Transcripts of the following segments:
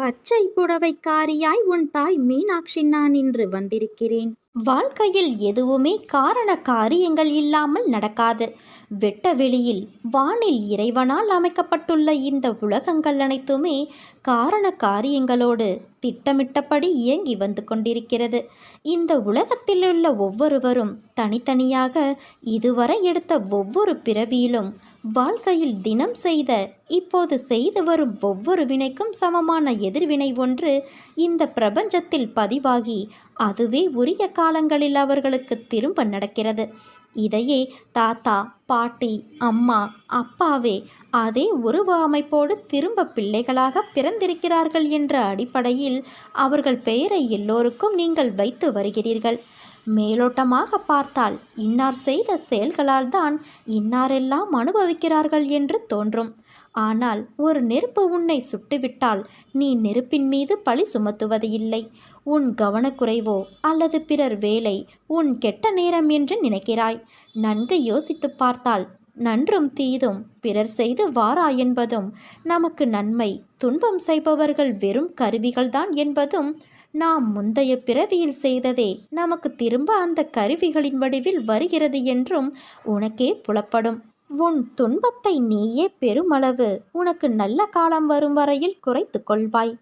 பச்சை புடவைக்காரியாய் உன் தாய் மீனாட்சி நான் இன்று வந்திருக்கிறேன். வாழ்க்கையில் எதுவுமே காரண காரியங்கள் இல்லாமல் நடக்காது. வெட்ட வெளியில் வானில் இறைவனால் அமைக்கப்பட்டுள்ள இந்த உலகங்கள் அனைத்துமே காரண காரியங்களோடு திட்டமிட்டபடி இயங்கி வந்து கொண்டிருக்கிறது. இந்த உலகத்திலுள்ள ஒவ்வொருவரும் தனித்தனியாக இதுவரை எடுத்த ஒவ்வொரு பிறவியிலும் வாழ்க்கையில் தினம் செய்த இப்போது செய்து வரும் ஒவ்வொரு வினைக்கும் சமமான எதிர்வினை ஒன்று இந்த பிரபஞ்சத்தில் பதிவாகி அதுவே உரிய காலங்களில் அவர்களுக்கு திரும்ப நடக்கிறது. இதையே தாத்தா பாட்டி அம்மா அப்பாவே அதே உருவ அமைப்போடு திரும்ப பிள்ளைகளாக பிறந்திருக்கிறார்கள் என்ற அடிப்படையில் அவர்கள் பெயரை எல்லோருக்கும் நீங்கள் வைத்து வருகிறீர்கள். மேலோட்டமாக பார்த்தால் இன்னார் செய்த செயல்களால் தான் இன்னாரெல்லாம் அனுபவிக்கிறார்கள் என்று தோன்றும். ஆனால் ஒரு நெருப்பு உன்னை சுட்டுவிட்டால் நீ நெருப்பின் மீது பழி சுமத்துவது இல்லை உன் கவனக்குறைவோ அல்லது பிறர் வேலை உன் கெட்ட நேரம் என்று நினைக்கிறாய். நன்கு யோசித்து பார்த்தால் நன்றும் தீதும் பிறர் செய்து வாரா என்பதும் நமக்கு நன்மை. துன்பம் செய்பவர்கள் வெறும் கருவிகள்தான் என்பதும் நாம் முந்தைய பிறவியில் செய்ததே நமக்கு திரும்ப அந்த கருவிகளின் வடிவில் வருகிறது என்றும் உனக்கே புலப்படும். உன் துன்பத்தை நீயே பெருமளவு. உனக்கு நல்ல காலம் வரும் வரையில் குறைத்து கொள்வாய்.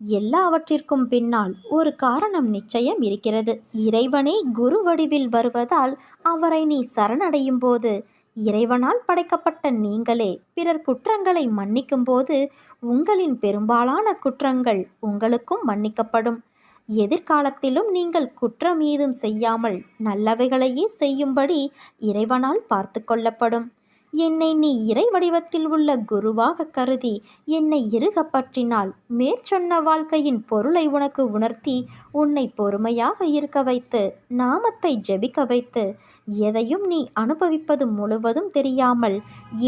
எல்லாவற்றிற்கும் பின்னால் ஒரு காரணம் நிச்சயம் இருக்கிறது. இறைவனே குரு வடிவில் வருவதால் அவரை நீ சரணடையும் போது இறைவனால் படைக்கப்பட்ட நீங்களே பிறர் குற்றங்களை மன்னிக்கும் போது உங்களின் பெரும்பாலான குற்றங்கள் உங்களுக்கும் மன்னிக்கப்படும். எதிர்காலத்திலும் நீங்கள் குற்றம் ஏதும் செய்யாமல் நல்லவைகளையே செய்யும்படி இறைவனால் பார்த்து கொள்ளப்படும். என்னை நீ இறை வடிவத்தில் உள்ள குருவாக கருதி என்னை இறுக பற்றினால் மேற்சொன்ன வாழ்க்கையின் பொருளை உனக்கு உணர்த்தி உன்னை பொறுமையாக இருக்க வைத்து நாமத்தை ஜெபிக்க வைத்து எதையும் நீ அனுபவிப்பது முழுவதும் தெரியாமல்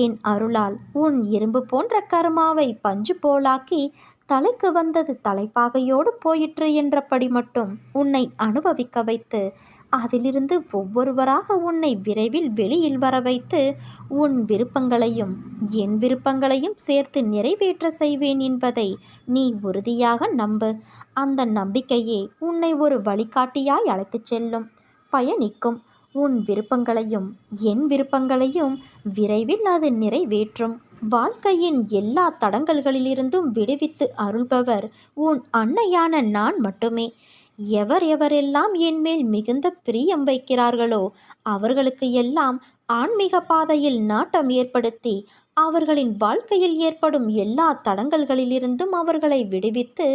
என் அருளால் உன் இரும்பு போன்ற கர்மாவை பஞ்சு போலாக்கி தலைக்கு வந்தது தலைப்பாகையோடு போயிற்று என்றபடி மட்டும் உன்னை அனுபவிக்க வைத்து அதிலிருந்து ஒவ்வொருவராக உன்னை விரைவில் வெளியில் வர வைத்து உன் விருப்பங்களையும் என் விருப்பங்களையும் சேர்த்து நிறைவேற்ற செய்வேன் என்பதை நீ உறுதியாக நம்பு. அந்த நம்பிக்கையே உன்னை ஒரு வழிகாட்டியாய் அழைத்துச் செல்லும். பயணிக்கும். உன் விருப்பங்களையும் என் விருப்பங்களையும் விரைவில் அது நிறைவேற்றும். வாழ்க்கையின் எல்லா தடங்கல்களிலிருந்தும் விடுவித்து அருள்பவர் உன் அன்னையான நான் மட்டுமே. எவர் எவரெல்லாம் என்மேல் மிகுந்த பிரியம் வைக்கிறார்களோ அவர்களுக்கு எல்லாம் ஆன்மீக பாதையில் நாட்டம் ஏற்படுத்தி அவர்களின் வாழ்க்கையில் ஏற்படும் எல்லா தடங்கல்களிலிருந்தும் அவர்களை விடுவித்து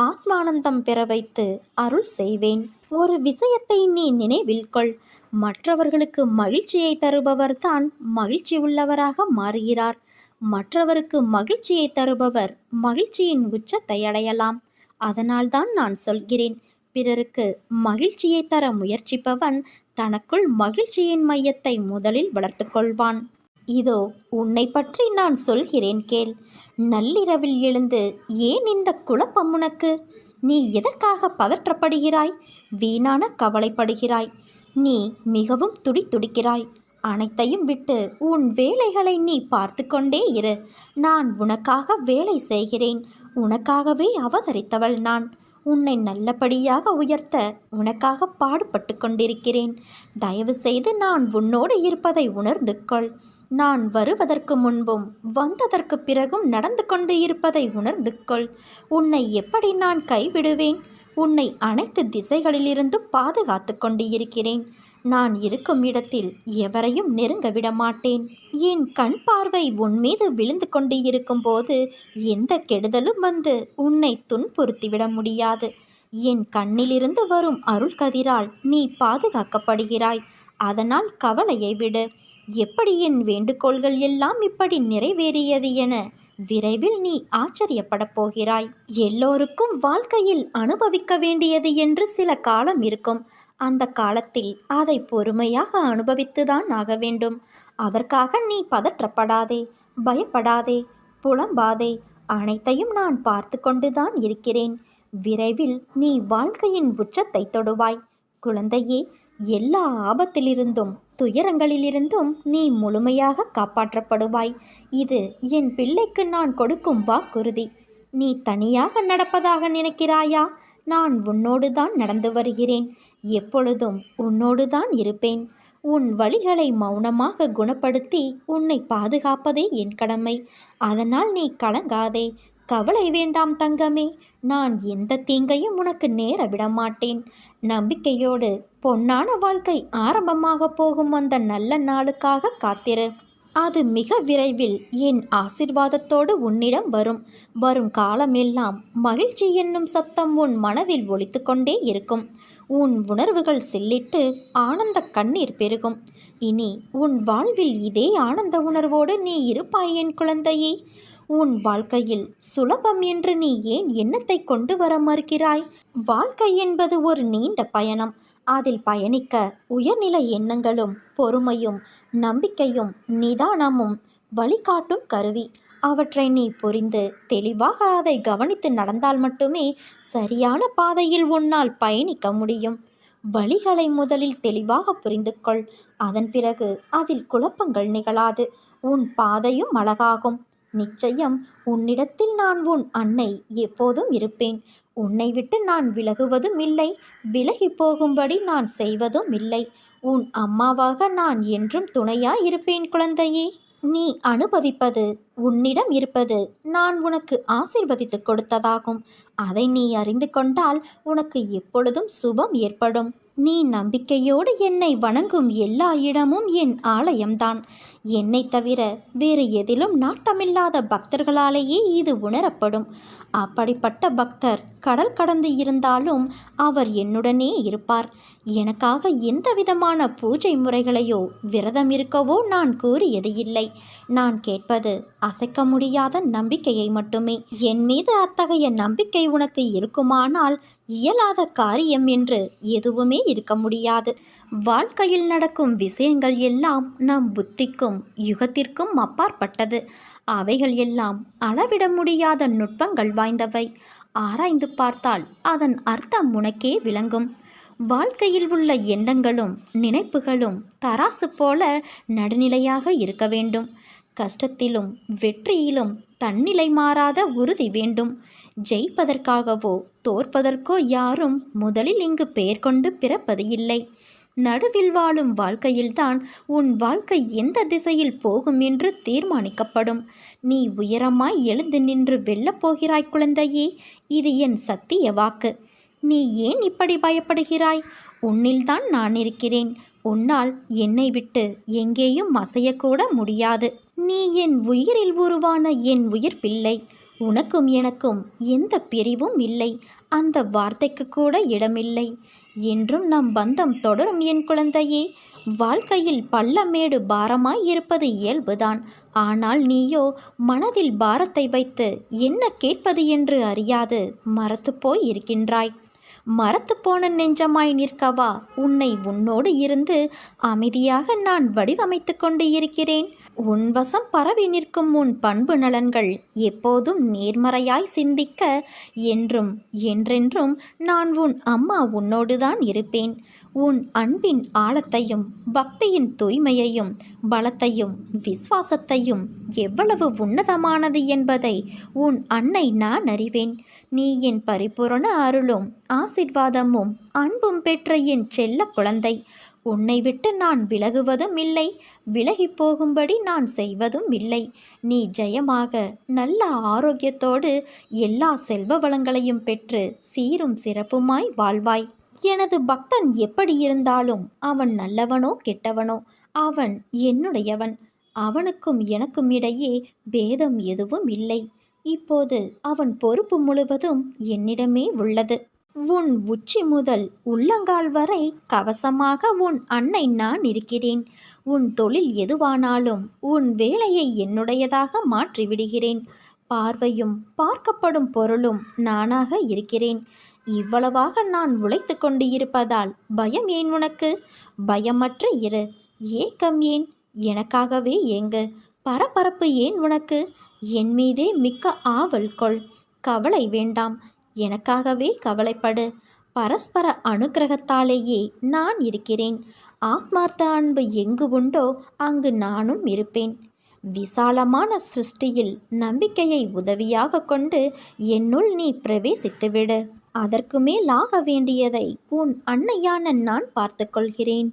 ஆத்மானந்தம் பெற வைத்து அருள் செய்வேன். ஒரு விஷயத்தை நீ நினைவில் கொள். மற்றவர்களுக்கு மகிழ்ச்சியை தருபவர்தான் மகிழ்ச்சி உள்ளவராக மாறுகிறார். மற்றவருக்கு மகிழ்ச்சியை தருபவர் மகிழ்ச்சியின் உச்சத்தை அடையலாம். அதனால்தான் நான் சொல்கிறேன் பிறருக்கு மகிழ்ச்சியை தர முயற்சிப்பவன் தனக்குள் மகிழ்ச்சியின் மையத்தை முதலில் வளர்த்து கொள்வான். இதோ உன்னை பற்றி நான் சொல்கிறேன் கேள். நள்ளிரவில் எழுந்து ஏன் இந்த குழப்பம் உனக்கு? நீ எதற்காக பதற்றப்படுகிறாய்? வீணான கவலைப்படுகிறாய். நீ மிகவும் துடி துடிக்கிறாய். அனைத்தையும் விட்டு உன் வேலைகளை நீ பார்த்து கொண்டே இரு. நான் உனக்காக வேலை செய்கிறேன். உனக்காகவே அவதரித்தவள் நான். உன்னை நல்லபடியாக உயர்த்த உனக்காக பாடுபட்டு கொண்டிருக்கிறேன். தயவு செய்து நான் உன்னோடு இருப்பதை உணர்ந்து கொள். நான் வருவதற்கு முன்பும் வந்ததற்கு பிறகும் நடந்து கொண்டு இருப்பதை உணர்ந்து கொள். உன்னை எப்படி நான் கைவிடுவேன்? உன்னை அனைத்து திசைகளிலிருந்தும் பாதுகாத்து கொண்டு இருக்கிறேன் நான் இருக்கும் இடத்தில் எவரையும் நெருங்க விட மாட்டேன் என் கண் பார்வை உன் மீது விழுந்து கொண்டு இருக்கும்போது எந்த கெடுதலும் வந்து உன்னை துன்புறுத்திவிட முடியாது. என் கண்ணிலிருந்து வரும் அருள் கதிரால் நீ பாதுகாக்கப்படுகிறாய். அதனால் கவலையை விடு. எப்படி என் வேண்டுகோள்கள் எல்லாம் இப்படி நிறைவேறியது என விரைவில் நீ ஆச்சரியப்படப் போகிறாய். எல்லோருக்கும் வாழ்க்கையில் அனுபவிக்க வேண்டியது என்று சில காலம் இருக்கும். அந்த காலத்தில் அதை பொறுமையாக அனுபவித்துதான் ஆக வேண்டும். அதற்காக நீ பதற்றப்படாதே பயப்படாதே புலம்பாதே. அனைத்தையும் நான் பார்த்து கொண்டுதான் இருக்கிறேன். விரைவில் நீ வாழ்க்கையின் உச்சத்தை தொடுவாய். குழந்தையே எல்லா ஆபத்திலிருந்தும் துயரங்களிலிருந்தும் நீ முழுமையாக காப்பாற்றப்படுவாய். இது என் பிள்ளைக்கு நான் கொடுக்கும் வாக்குறுதி. நீ தனியாக நடப்பதாக நினைக்கிறாயா? நான் உன்னோடு தான் நடந்து வருகிறேன். எப்பொழுதும் உன்னோடு தான் இருப்பேன். உன் வழிகளை மௌனமாக குணப்படுத்தி உன்னை பாதுகாப்பதே என் கடமை. அதனால் நீ கலங்காதே. கவலை வேண்டாம் தங்கமே. நான் எந்த தீங்கையும் உனக்கு நேர விடமாட்டேன். நம்பிக்கையோடு பொன்னான வாழ்க்கை ஆரம்பமாக போகும் அந்த நல்ல நாளுக்காக காத்திரு. அது மிக விரைவில் என் ஆசிர்வாதத்தோடு உன்னிடம் வரும். வரும் காலமெல்லாம் மகிழ்ச்சி என்னும் சத்தம் உன் மனதில் ஒழித்து கொண்டே இருக்கும். உன் உணர்வுகள் செல்லிட்டு ஆனந்த கண்ணீர் பெருகும். இனி உன் வாழ்வில் இதே ஆனந்த உணர்வோடு நீ இருப்பாய் என் குழந்தையே. உன் வாழ்க்கையில் சுலபம் என்று நீ ஏன் எண்ணத்தை கொண்டு வர மறுக்கிறாய்? வாழ்க்கை என்பது ஒரு நீண்ட பயணம். அதில் பயணிக்க உயர்நிலை எண்ணங்களும் பொறுமையும் நம்பிக்கையும் நிதானமும் வழிகாட்டும் கருவி. அவற்றை நீ புரிந்து தெளிவாக அதை கவனித்து நடந்தால் மட்டுமே சரியான பாதையில் உன்னால் பயணிக்க முடியும். வழிகளை முதலில் தெளிவாக புரிந்து கொள். அதன் பிறகு அதில் குழப்பங்கள் நிகழாது. உன் பாதையும் அழகாகும். நிச்சயம் உன்னிடத்தில் நான் உன் அன்னை எப்போதும் இருப்பேன். உன்னை விட்டு நான் விலகுவதும் இல்லை. விலகி போகும்படி நான் செய்வதும் இல்லை. உன் அம்மாவாக நான் என்றும் துணையாய் இருப்பேன் குழந்தையே. நீ அனுபவிப்பது உன்னிடம் இருப்பது நான் உனக்கு ஆசிர்வதித்து கொடுத்ததாகும். அதை நீ அறிந்து கொண்டால் உனக்கு எப்பொழுதும் சுபம் ஏற்படும். நீ நம்பிக்கையோடு என்னை வணங்கும் எல்லா இடமும் என் ஆலயம்தான். என்னை தவிர வேறு எதிலும் நாட்டமில்லாத பக்தர்களாலேயே இது உணரப்படும். அப்படிப்பட்ட பக்தர் கடல் கடந்து இருந்தாலும் அவர் என்னுடனே இருப்பார். எனக்காக எந்த விதமான பூஜை முறைகளையோ விரதம் இருக்கவோ நான் கூறியது இல்லை. நான் கேட்பது அசைக்க முடியாத நம்பிக்கையை மட்டுமே. என் மீது அத்தகைய நம்பிக்கை உனக்கு இருக்குமானால் இயலாத காரியம் என்று எதுவுமே இருக்க முடியாது. வாழ்க்கையில் நடக்கும் விஷயங்கள் எல்லாம் நம் புத்திக்கும் யுகத்திற்கும் அப்பாற்பட்டது. அவைகள் எல்லாம் அளவிட முடியாத நுட்பங்கள் வாய்ந்தவை. ஆராய்ந்து பார்த்தால் அதன் அர்த்தம் உனக்கே விளங்கும். வாழ்க்கையில் உள்ள எண்ணங்களும் நினைப்புகளும் தராசு போல நடுநிலையாக இருக்க வேண்டும். கஷ்டத்திலும் வெற்றியிலும் தன்னிலை மாறாத உறுதி வேண்டும். ஜெயிப்பதற்காகவோ தோற்பதற்கோ யாரும் முதலில் இங்கு பெயர் கொண்டு பிறப்பது இல்லை. நடுவில் வாழும் வாழ்க்கையில்தான் உன் வாழ்க்கை எந்த திசையில் போகும் என்று தீர்மானிக்கப்படும். நீ உயரமாய் எழுந்து நின்று வெல்லப் போகிறாய் குழந்தையே இது என் சத்திய வாக்கு. நீ ஏன் இப்படி பயப்படுகிறாய்? உன்னில்தான் நான் இருக்கிறேன். உன்னால் என்னை விட்டு எங்கேயும் அசையக்கூட முடியாது. நீ என் உயிரில் உருவான என் உயிர் பிள்ளை. உனக்கும் எனக்கும் எந்த பிரிவும் இல்லை. அந்த வார்த்தைக்கு கூட இடமில்லை. என்றும் நம் பந்தம் தொடரும் என் குழந்தையே. வாழ்க்கையில் பள்ளமேடு பாரமாய் இருப்பது இயல்புதான். ஆனால் நீயோ மனதில் பாரத்தை வைத்து என்ன கேட்பது என்று அறியாது. மறத்து போய் இருக்கின்றாய். மறத்து போன நெஞ்சமாய் நிற்கவா. உன்னை உன்னோடு இருந்து அமைதியாக நான் வடிவமைத்து கொண்டு இருக்கிறேன். உன் வசம் பரவி நிற்கும் உன் பண்பு நலன்கள் எப்போதும் நேர்மறையாய் சிந்திக்க என்றும் என்றென்றும் நான் உன் அம்மா உன்னோடுதான் இருப்பேன். உன் அன்பின் ஆழத்தையும் பக்தியின் தூய்மையையும் பலத்தையும் விசுவாசத்தையும் எவ்வளவு உன்னதமானது என்பதை உன் அன்னை நான் அறிவேன். நீ என் பரிபூரண அருளும் ஆசிர்வாதமும் அன்பும் பெற்ற என் செல்ல குழந்தை. உன்னை விட்டு நான் விலகுவதும் இல்லை. விலகி போகும்படி நான் செய்வதும் இல்லை. நீ ஜெயமாக நல்ல ஆரோக்கியத்தோடு எல்லா செல்வ வளங்களையும் பெற்று சீரும் சிறப்புமாய் வாழ்வாய். எனது பக்தன் எப்படி இருந்தாலும் அவன் நல்லவனோ கெட்டவனோ அவன் என்னுடையவன். அவனுக்கும் எனக்கும் இடையே பேதம் எதுவும் இல்லை. இப்போது அவன் பொறுப்பு முழுவதும் என்னிடமே உள்ளது. உன் உச்சி முதல் உள்ளங்கால் வரை கவசமாக உன் அன்னை நான் இருக்கிறேன். உன் தொழில் எதுவானாலும் உன் வேலையை என்னுடையதாக மாற்றிவிடுகிறேன். பார்வையும் பார்க்கப்படும் பொருளும் நானாக இருக்கிறேன். இவ்வளவாக நான் உழைத்து கொண்டு இருப்பதால் பயம் ஏன் உனக்கு? பயமற்ற இரு. ஏக்கம் ஏன்? எனக்காகவே ஏங்கு. பரபரப்பு ஏன் உனக்கு? என் மீதே மிக்க ஆவல் கொள். கவலை வேண்டாம். எனக்காகவே கவலைப்படு. பரஸ்பர அனுக்கிரகத்தாலேயே நான் இருக்கிறேன். ஆத்மார்த்த அன்பு எங்கு உண்டோ அங்கு நானும் இருப்பேன். விசாலமான சிருஷ்டியில் நம்பிக்கையை உதவியாக கொண்டு என்னுள் நீ பிரவேசித்துவிடு. அதற்கு மேலாக வேண்டியதை உன் அன்னையான நான் பார்த்துக்கொள்கிறேன்.